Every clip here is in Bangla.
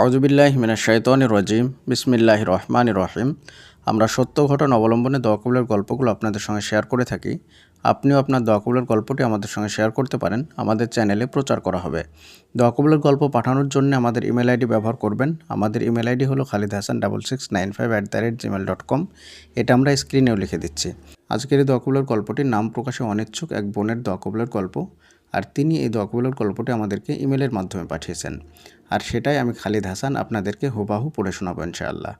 আউজুবিল্লাহ মিনা শৈতন রজিম। বিসমিল্লাহ রহমান রহিম। আমরা সত্য ঘটনা অবলম্বনে দোয়াকবুলের গল্পগুলো আপনাদের সঙ্গে শেয়ার করে থাকি। আপনিও আপনার দোয়াকবুলের গল্পটি আমাদের সঙ্গে শেয়ার করতে পারেন। আমাদের চ্যানেলে প্রচার করা হবে। দোয়াকবুলের গল্প পাঠানোর জন্য আমাদের ইমেল আইডি ব্যবহার করবেন। আমাদের ইমেল আইডি হলো Khalid Hasan double six nine five at the rate Gmail dot com এটা আমরা স্ক্রিনেও লিখে দিচ্ছি। আজকের এই দোয়াকবুলের গল্পটির নাম প্রকাশে অনিচ্ছুক এক বোনের দোয়াকবুলের গল্প। আর তিনি এই দোয়াকবুলের গল্পটি আমাদেরকে ইমেলের মাধ্যমে পাঠিয়েছেন। আর সেটাই আমি খালিদ হাসান আপনাদেরকে হুবাহু পড়ে শোনাবো ইনশাআল্লাহ।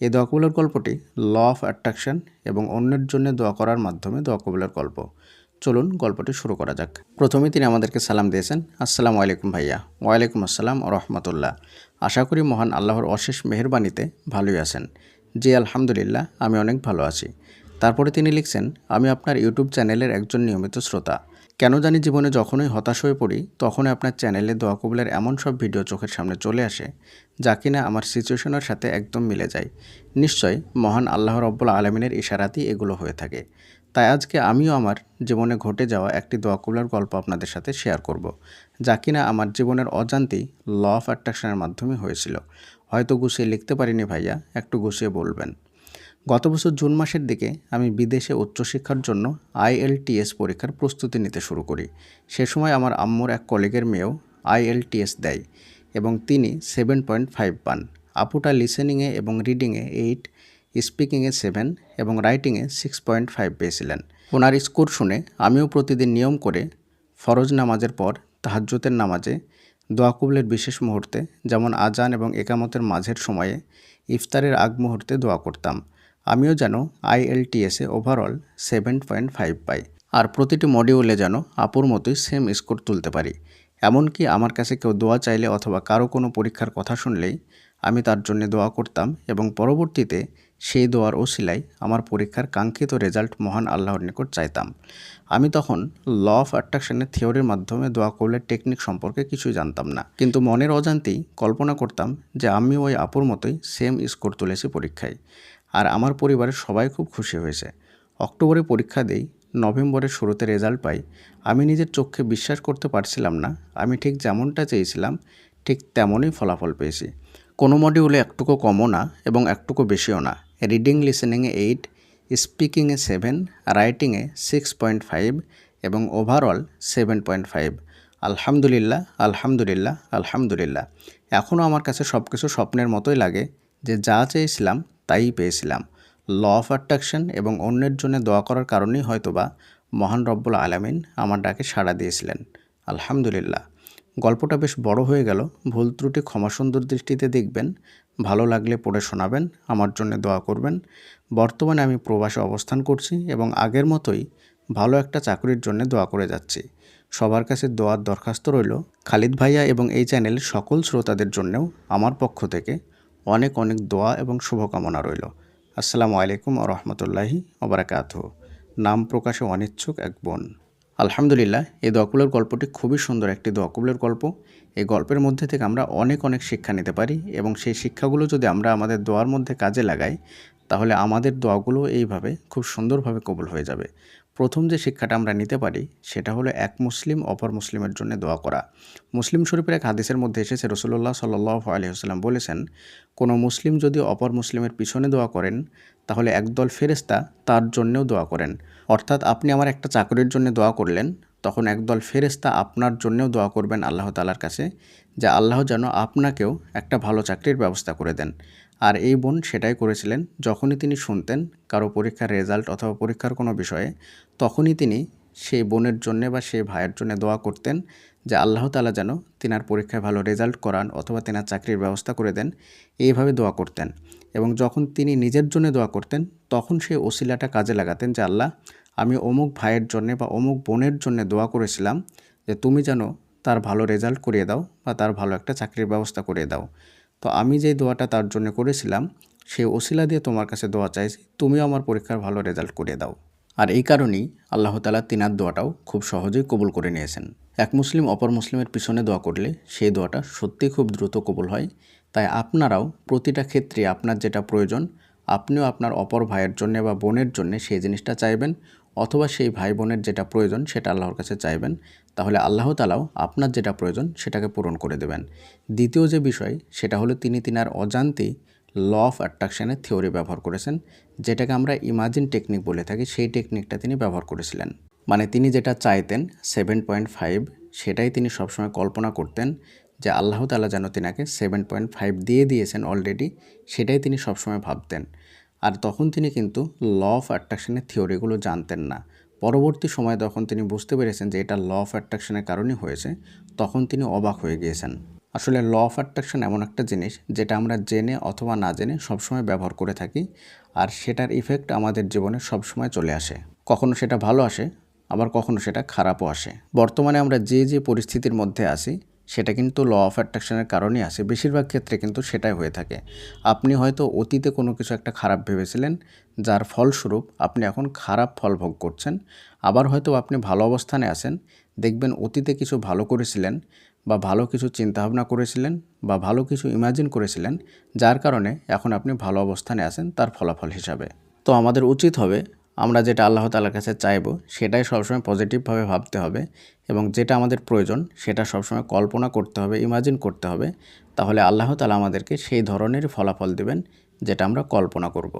এই দোয়াকবুলের গল্পটি ল অফ অ্যাট্রাকশন এবং অন্যের জন্য দোয়া করার মাধ্যমে দোয়াকবুলের গল্প। চলুন গল্পটি শুরু করা যাক। প্রথমে তিনি আমাদেরকে সালাম দিয়েছেন। আসসালামু আলাইকুম ভাইয়া। ওয়ালাইকুম আসসালাম রহমতুল্লাহ। আশা করি মহান আল্লাহর অশেষ মেহরবানিতে ভালোই আছেন। জি, আলহামদুলিল্লাহ, আমি অনেক ভালো আছি। তারপরে তিনি লিখছেন, আমি আপনার ইউটিউব চ্যানেলের একজন নিয়মিত শ্রোতা। কেন জানি জীবনে যখনই হতাশ হয়ে পড়ি, তখনই আপনার চ্যানেলে দোয়া কবুলের এমন সব ভিডিও চোখের সামনে চলে আসে, যা কিনা আমার সিচুয়েশনের সাথে একদম মিলে যায়। নিশ্চয় মহান আল্লাহ রব্বুল আলমিনের ইশারাতেই এগুলো হয়ে থাকে। তাই আজকে আমিও আমার জীবনে ঘটে যাওয়া একটি দোয়া কবুলের গল্প আপনাদের সাথে শেয়ার করব, যা কিনা আমার জীবনের অজান্তেই ল অফ অ্যাট্রাকশনের মাধ্যমে হয়েছিল। হয়তো গুছিয়ে লিখতে পারিনি ভাইয়া, একটু গুছিয়ে বলবেন। গত বছর জুন মাসের দিকে আমি বিদেশে উচ্চশিক্ষার জন্য আইএলটিএস পরীক্ষার প্রস্তুতি নিতে শুরু করি। সে সময় আমার আম্মুর এক কলিগের মেয়েও আইএলটিএস দেয় এবং তিনি সেভেন পয়েন্ট ফাইভ পান। আপুটা লিসেনিংয়ে এবং রিডিংয়ে এইট, স্পিকিংয়ে সেভেন এবং রাইটিংয়ে সিক্স পয়েন্ট ফাইভ পেয়েছিলেন। ওনার স্কোর শুনে আমিও প্রতিদিন নিয়ম করে ফরজ নামাজের পর তাহাজ্জুতের নামাজে দোয়া কবুলের বিশেষ মুহূর্তে, যেমন আজান এবং একামতের মাঝের সময়ে ইফতারের আগ মুহূর্তে দোয়া করতাম। আমিও যেন আইএলটিএসে ওভারঅল সেভেন পয়েন্ট ফাইভ পাই। আর প্রতিটি মডিউলে যেন আপুর মতোই সেম স্কোর তুলতে পারি। এমনকি আমার কাছে কেউ দোয়া চাইলে অথবা কারও কোনো পরীক্ষার কথা শুনলেই আমি তার জন্য দোয়া করতাম এবং পরবর্তীতে সেই দোয়ার ওসিলাই আমার পরীক্ষার কাঙ্ক্ষিত রেজাল্ট মহান আল্লাহর নিকট চাইতাম। আমি তখন ল অফ অ্যাট্রাকশনের থিওরির মাধ্যমে দোয়া কবুলের টেকনিক সম্পর্কে কিছুই জানতাম না। কিন্তু মনের অজান্তেই কল্পনা করতাম যে আমি ওই আপুর মতোই সেম স্কোর তুলেছি পরীক্ষায়। আর আমার পরিবারের সবাই খুব খুশি হয়েছে। অক্টোবরে পরীক্ষা দেই, নভেম্বরের শুরুতে রেজাল্ট পাই। আমি নিজের চোখে বিশ্বাস করতে পারছিলাম না। আমি ঠিক যেমনটা চেয়েছিলাম, ঠিক তেমনই ফলাফল পেয়েছি। কোনো মডিউলে একটুকু কমও না এবং একটুকু বেশিও না। রিডিং লিসেনিংয়ে এইট স্পিকিংয়ে সেভেন রাইটিংয়ে সিক্স পয়েন্ট ফাইভ এবং ওভারঅল সেভেন পয়েন্ট ফাইভ আলহামদুলিল্লাহ আলহামদুলিল্লাহ আলহামদুলিল্লাহ। এখনও আমার কাছে সব কিছু স্বপ্নের মতোই লাগে যে যা চেয়েছিলাম তাই পেয়েছিলাম। ল অফ অ্যাট্রাকশন এবং অন্যের জন্য দোয়া করার কারণেই হয়তোবা মহান রব্বুল আলামিন আমার ডাকে সাড়া দিয়েছিলেন। আলহামদুলিল্লাহ। গল্পটা বেশ বড় হয়ে গেল। ভুল ত্রুটি ক্ষমা সুন্দর দৃষ্টিতে দেখবেন। ভালো লাগলে পড়ে শোনাবেন, আমার জন্য দোয়া করবেন। বর্তমানে আমি প্রবাসে অবস্থান করছি এবং আগের মতোই ভালো একটা চাকরির জন্য দোয়া করে যাচ্ছি। সবার কাছে দোয়ার দরখাস্ত রইল। খালিদ ভাইয়া এবং এই চ্যানেলের সকল শ্রোতাদের জন্যও আমার পক্ষ থেকে অনেক অনেক দোয়া এবং শুভকামনা রইল। আসসালামু আলাইকুম রহমতুল্লাহি ওবরাকাত নাম প্রকাশে অনিচ্ছুক এক বোন। আলহামদুলিল্লাহ, এই দোয়াকুলের গল্পটি খুবই সুন্দর একটি দোয়াকুলের গল্প। এই গল্পের মধ্যে থেকে আমরা অনেক অনেক শিক্ষা নিতে পারি এবং সেই শিক্ষাগুলো যদি আমরা আমাদের দোয়ার মধ্যে কাজে লাগাই, তাহলে আমাদের দোয়াগুলো এইভাবে খুব সুন্দরভাবে কবুল হয়ে যাবে। প্রথম যে শিক্ষাটা আমরা নিতে পারি, সেটা হলো এক মুসলিম অপর মুসলিমের জন্য দোয়া করা। মুসলিম শরীফের এক হাদিসের মধ্যে এসেছে রসুল্লাহ সাল্লাহ আলহিহাস্লাম বলেছেন, কোনো মুসলিম যদি অপর মুসলিমের পিছনে দোয়া করেন, তাহলে একদল ফেরেস্তা তার জন্যেও দোয়া করেন। অর্থাৎ আপনি আমার একটা চাকরির জন্য দোয়া করলেন, তখন একদল ফেরেস্তা আপনার জন্যেও দোয়া করবেন আল্লাহ তালার কাছে, যে আল্লাহ যেন আপনাকেও একটা ভালো চাকরির ব্যবস্থা করে দেন। আর এই বোন সেটাই করেছিলেন যখনই তিনি শুনতেন কারও পরীক্ষার রেজাল্ট অথবা পরীক্ষার কোনো বিষয়ে, তখনই তিনি সেই বোনের জন্যে বা সেই ভাইয়ের জন্য দোয়া করতেন যে আল্লাহ তালা যেন তিনার পরীক্ষায় ভালো রেজাল্ট করান অথবা তেনার চাকরির ব্যবস্থা করে দেন। এইভাবে দোয়া করতেন এবং যখন তিনি নিজের জন্য দোয়া করতেন, তখন সেই ওসিলাটা কাজে লাগাতেন যে আল্লাহ, আমি অমুক ভাইয়ের জন্যে বা অমুক বোনের জন্য দোয়া করেছিলাম যে তুমি যেন তার ভালো রেজাল্ট করিয়ে দাও বা তার ভালো একটা চাকরির ব্যবস্থা করিয়ে দাও। তো আমি যেই দোয়াটা তার জন্য করেছিলাম, সেই ওসিলা দিয়ে তোমার কাছে দোয়া চাইছি, তুমিও আমার পরীক্ষার ভালো রেজাল্ট করে দাও। আর এই কারণেই আল্লাহ তালা তিনার দোয়াটাও খুব সহজেই কবুল করে নিয়েছেন। এক মুসলিম অপর মুসলিমের পিছনে দোয়া করলে সেই দোয়াটা সত্যিই খুব দ্রুত কবুল হয়। তাই আপনারাও প্রতিটা ক্ষেত্রে আপনার যেটা প্রয়োজন, আপনিও আপনার অপর ভাইয়ের জন্যে বা বোনের জন্যে সেই জিনিসটা চাইবেন। অথবা সেই ভাই বোনের যেটা প্রয়োজন সেটা আল্লাহর কাছে চাইবেন, তাহলে আল্লাহ তালাও আপনার যেটা প্রয়োজন সেটাকে পূরণ করে দেবেন। দ্বিতীয় যে বিষয়, সেটা হলো তিনি তিনার অজান্তেই ল অফ অ্যাট্রাকশনের থিওরি ব্যবহার করেছেন, যেটাকে আমরা ইমাজিন টেকনিক বলে থাকি, সেই টেকনিকটা তিনি ব্যবহার করেছিলেন। মানে তিনি যেটা চাইতেন সেভেন পয়েন্ট ফাইভ সেটাই তিনি সবসময় কল্পনা করতেন যে আল্লাহ তালা যেন তিনাকে সেভেন পয়েন্ট ফাইভ দিয়ে দিয়েছেন অলরেডি সেটাই তিনি সবসময় ভাবতেন। আর তখন তিনি কিন্তু ল অফ অ্যাট্রাকশনের থিওরিগুলো জানতেন না। পরবর্তী সময়ে যখন তিনি বুঝতে পেরেছেন যে এটা ল অফ অ্যাট্রাকশনের কারণেই হয়েছে, তখন তিনি অবাক হয়ে গিয়েছেন। আসলে ল অফ অ্যাট্রাকশন এমন একটা জিনিস যেটা আমরা জেনে অথবা না জেনে সবসময় ব্যবহার করে থাকি, আর সেটার ইফেক্ট আমাদের জীবনে সবসময় চলে আসে। কখনো সেটা ভালো আসে, আবার কখনো সেটা খারাপও আসে। বর্তমানে আমরা যে যে পরিস্থিতির মধ্যে আছি সেটা কিন্তু ল অফ অ্যাট্রাকশনের কারণেই আসে। বেশিরভাগ ক্ষেত্রে কিন্তু সেটাই হয়ে থাকে। আপনি হয়তো অতীতে কোনো কিছু একটা খারাপ ভেবেছিলেন, যার ফলস্বরূপ আপনি এখন খারাপ ফল ভোগ করছেন। আবার হয়তো আপনি ভালো অবস্থানে আছেন, দেখবেন অতীতে কিছু ভালো করেছিলেন বা ভালো কিছু চিন্তাভাবনা করেছিলেন বা ভালো কিছু ইমাজিন করেছিলেন, যার কারণে এখন আপনি ভালো অবস্থানে আছেন, তার ফলাফল হিসাবে। তো আমাদের উচিত হবে আমরা যেটা আল্লাহ তালার কাছে চাইব, সেটাই সবসময় পজিটিভভাবে ভাবতে হবে এবং যেটা আমাদের প্রয়োজন, সেটা সবসময় কল্পনা করতে হবে ইমাজিন করতে হবে। তাহলে আল্লাহ তালা আমাদেরকে সেই ধরনের ফলাফল দেবেন, যেটা আমরা কল্পনা করব।